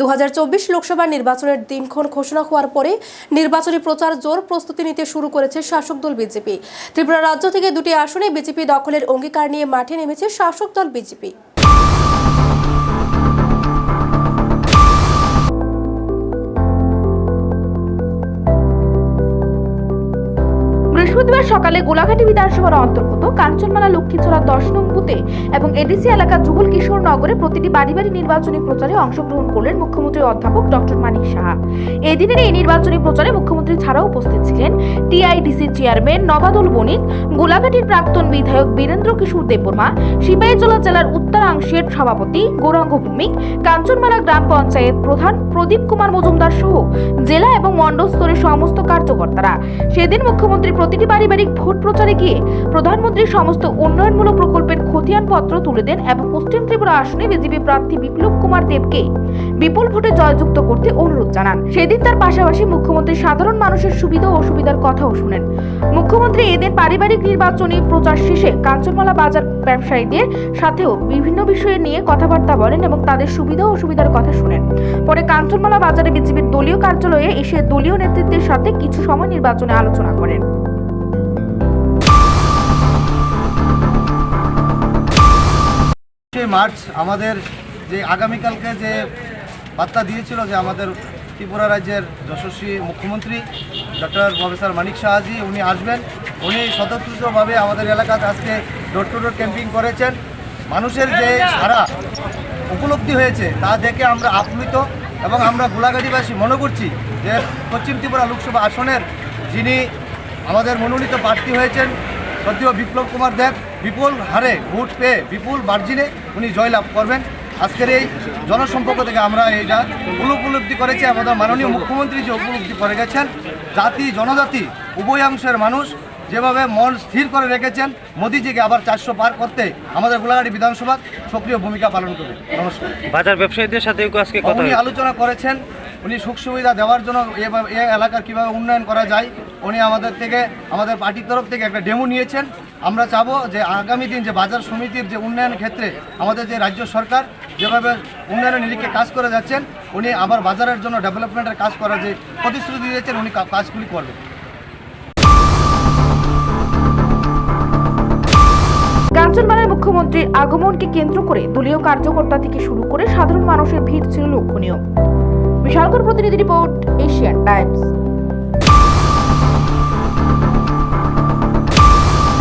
দু হাজার চব্বিশ লোকসভা নির্বাচনের দিনক্ষণ ঘোষণা হওয়ার পরে নির্বাচনী প্রচার জোর প্রস্তুতি নিতে শুরু করেছে শাসক দল বিজেপি। ত্রিপুরা রাজ্য থেকে দুটি আসনে বিজেপি দখলের অঙ্গীকার নিয়ে মাঠে নেমেছে শাসক দল বিজেপি। সকালে গোলাঘাটি বিধানসভার অন্তর্গত কাঞ্চনমালা লক্ষ্মীছড়া দশ নং বুথে এবং এডিসি এলাকা যুগল কিশোর নগরে প্রতিটি বাড়ি বাড়ি নির্বাচনী প্রচারে অংশগ্রহণ করলেন মুখ্যমন্ত্রী অধ্যাপক ডক্টর মানিক সাহা। এদিনের এই নির্বাচনী প্রচারে মুখ্যমন্ত্রী ছাড়াও উপস্থিত ছিলেন টিআইডিসি চেয়ারম্যান নবাদুল বণিক, গোলাঘাটির প্রাক্তন বিধায়ক বীরেন্দ্র কিশোর দেববর্মা, সিপাহীজলা জেলার উত্তরাংশের সভাপতি গৌরাঙ্গ ভৌমিক, কাঞ্চনমালা গ্রাম পঞ্চায়েত প্রধান প্রদীপ কুমার মজুমদার সহ জেলা এবং মণ্ডল স্তরের সমস্ত কার্যকর্তারা। সেদিন মুখ্যমন্ত্রী প্রতিটি পারিবারিক ভোট প্রচারে গিয়ে প্রধানমন্ত্রীর সমস্ত উন্নয়নমূলক প্রকল্পের খতিয়ান পত্র তুলে দেন এবং পশ্চিম ত্রিপুরা আসনে বিজেপি প্রার্থী বিপ্লব কুমার দেবকে বিপুল ভোটে জয়যুক্ত করতে অনুরোধ জানান। সেদিন তার পাশাপাশি মুখ্যমন্ত্রী সাধারণ মানুষের সুবিধা ও অসুবিধার কথাও শুনেন। মুখ্যমন্ত্রী এদিন পারিবারিক নির্বাচনী প্রচার শেষে কাঞ্চনমালা বাজার ব্যবসায়ীদের সাথেও বিভিন্ন বিষয়ে নিয়ে কথাবার্তা বলেন এবং তাদের সুবিধা ও অসুবিধার কথা শুনেন। পরে কাঞ্চনমালা বাজারে বিজেপির দলীয় কার্যালয়ে এসে দলীয় নেতৃত্বের সাথে কিছু সময় নির্বাচনে আলোচনা করেন। মার্চ আমাদের যে আগামীকালকে যে বার্তা দিয়েছিল যে আমাদের ত্রিপুরা রাজ্যের যশস্বী মুখ্যমন্ত্রী ডক্টর প্রফেসর মানিক শাহাজি উনি আসবেন। উনি স্বতন্ত্রভাবে আমাদের এলাকাতে আজকে ডোর টু ডোর ক্যাম্পিং করেছেন। মানুষের যে সারা উপলব্ধি হয়েছে তা দেখে আমরা আপ্লুত এবং আমরা গোলাঘাটিবাসী মনে করছি যে পশ্চিম ত্রিপুরা লোকসভা আসনের যিনি আমাদের মনোনীত প্রার্থী হয়েছেন সদ্য বিপ্লব কুমার দেব বিপুল হারে ভোট পেয়ে বিপুল মার্জিনে উনি জয়লাভ করবেন। আজকের এই জনসম্পর্ক থেকে আমরা এইটা উপলব্ধি করেছি আমাদের মাননীয় মুখ্যমন্ত্রী যে উপলব্ধি করে গেছেন জাতি জনজাতি উভয়াংশের মানুষ যেভাবে মন স্থির করে রেখেছেন মোদিজিকে আবার চারশো পার করতে আমাদের গোলাঘাটি বিধানসভা সক্রিয় ভূমিকা পালন করবে। নমস্কার। বাজার ব্যবসায়ীদের সাথে আজকে উনি আলোচনা করেছেন উনি সুখ সুবিধা দেওয়ার জন্য এ এলাকার কীভাবে উন্নয়ন করা যায়, উনি আমাদের থেকে, আমাদের পার্টির তরফ থেকে একটা ডেমো নিয়েছেন। আমরা চাবো যে আগামী দিন যে বাজার সমিতির যে উন্নয়ন ক্ষেত্রে আমাদের যে রাজ্য সরকার যেভাবে উন্নয়নের নিরিখে কাজ করে যাচ্ছেন, উনি আবার বাজারের জন্য ডেভেলপমেন্টের কাজ করার যে প্রতিশ্রুতি দিয়েছেন, উনি কাজগুলি করবেন। কাঞ্চনমালায় মুখ্যমন্ত্রীর আগমনকে কেন্দ্র করে দলীয় কার্যকর্তা থেকে শুরু করে সাধারণ মানুষের ভিড় ছিল লক্ষণীয়। বিশালগড় প্রতিনিধি রিপোর্ট এশিয়ান টাইমস।